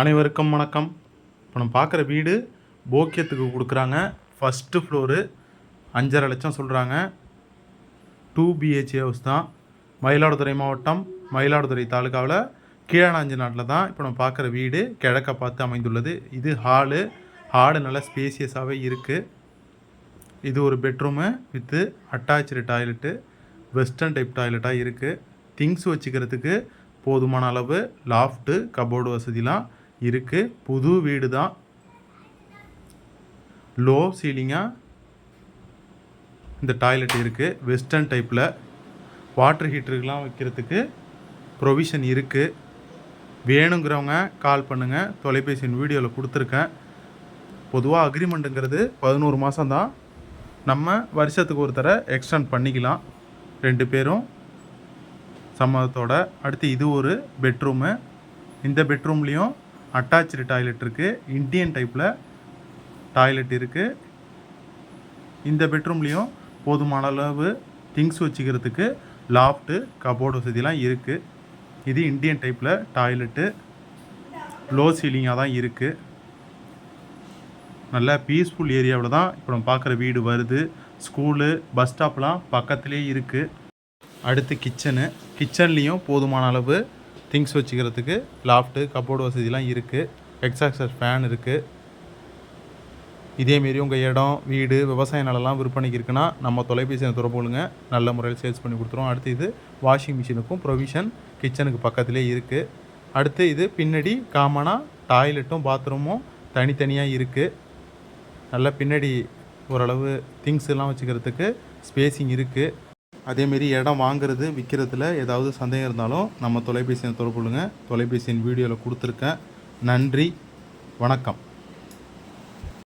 அனைவருக்கும் வணக்கம். இப்போ நம்ம பார்க்குற வீடு போக்கியத்துக்கு கொடுக்குறாங்க. ஃபஸ்ட்டு ஃப்ளோரு அஞ்சரை லட்சம் சொல்கிறாங்க டூ பிஹெச்ஏ ஹவுஸ் தான். மயிலாடுதுறை மாவட்டம் மயிலாடுதுறை தாலுக்காவில் கீழாஞ்சி நாட்டில் தான் இப்போ நம்ம பார்க்குற வீடு. கிழக்க பார்த்து அமைந்துள்ளது. இது ஹாலு ஹாலு நல்லா ஸ்பேசியஸாகவே இருக்குது இது ஒரு bedroom with attach toilet western type டாய்லெட்டாக இருக்குது திங்ஸ் வச்சுக்கிறதுக்கு போதுமான அளவு லாஃப்ட்டு கபோர்டு வசதிலாம் இருக்குது புது வீடு தான் லோ சீலிங்காக இந்த டாய்லெட் இருக்குது வெஸ்டர்ன் டைப்பில் வாட்டர் ஹீட்டருக்கெலாம் வைக்கிறதுக்கு ப்ரொவிஷன் இருக்குது வேணுங்கிறவங்க கால் பண்ணுங்கள் தொலைபேசியின் வீடியோவில் கொடுத்துருக்கேன். பொதுவாக அக்ரிமெண்ட்டுங்கிறது பதினோரு மாதம் தான் நம்ம வருஷத்துக்கு ஒரு தடவை எக்ஸ்டெண்ட் பண்ணிக்கலாம். ரெண்டு பேரும் சம்மதத்தோட. அடுத்து இது ஒரு பெட்ரூமு இந்த பெட்ரூம்லேயும் அட்டாச்சு டாய்லெட் இருக்குது இண்டியன் டைப்பில் டாய்லெட் இருக்குது இந்த பெட்ரூம்லேயும் போதுமான அளவு திங்ஸ் வச்சுக்கிறதுக்கு லாஃப்ட்டு கபோர்டு வசதிலாம் இருக்குது இது இண்டியன் டைப்பில் டாய்லெட்டு. லோ சீலிங்காக தான் இருக்குது நல்ல பீஸ்ஃபுல் ஏரியாவில் தான் இப்போ நம்ம பார்க்குற வீடு வருது. ஸ்கூலு பஸ் ஸ்டாப்லாம் பக்கத்துலேயே இருக்குது அடுத்து கிச்சனு. கிச்சன்லேயும் போதுமான அளவு திங்ஸ் வச்சுக்கிறதுக்கு லாஃப்ட்டு கப்போர்டு வசதிலாம் இருக்குது எக்ஸாக்சர் ஃபேன் இருக்குது இதேமாரி உங்கள் இடம் வீடு விவசாய நிலம்லாம் விற்பனைக்கு இருக்குன்னா நம்ம தொலைபேசியை தொடர்பு கொள்ளுங்க. நல்ல முறையில் சேல்ஸ் பண்ணி கொடுத்துருவோம். அடுத்து இது வாஷிங் மிஷினுக்கும் ப்ரொவிஷன் கிச்சனுக்கு பக்கத்துலேயே இருக்குது அடுத்து இது பின்னாடி காமனாக டாய்லெட்டும் பாத்ரூமும் தனித்தனியாக இருக்குது நல்ல பின்னாடி ஓரளவு திங்ஸ் எல்லாம் வச்சுக்கிறதுக்கு ஸ்பேஸிங் இருக்குது அதேமாரி இடம் வாங்குறது விற்கிறதுல ஏதாவது சந்தேகம் இருந்தாலும் நம்ம தொலைபேசியை தொடர்பு தொலைபேசியின் வீடியோவில் கொடுத்துருக்கேன் நன்றி வணக்கம்.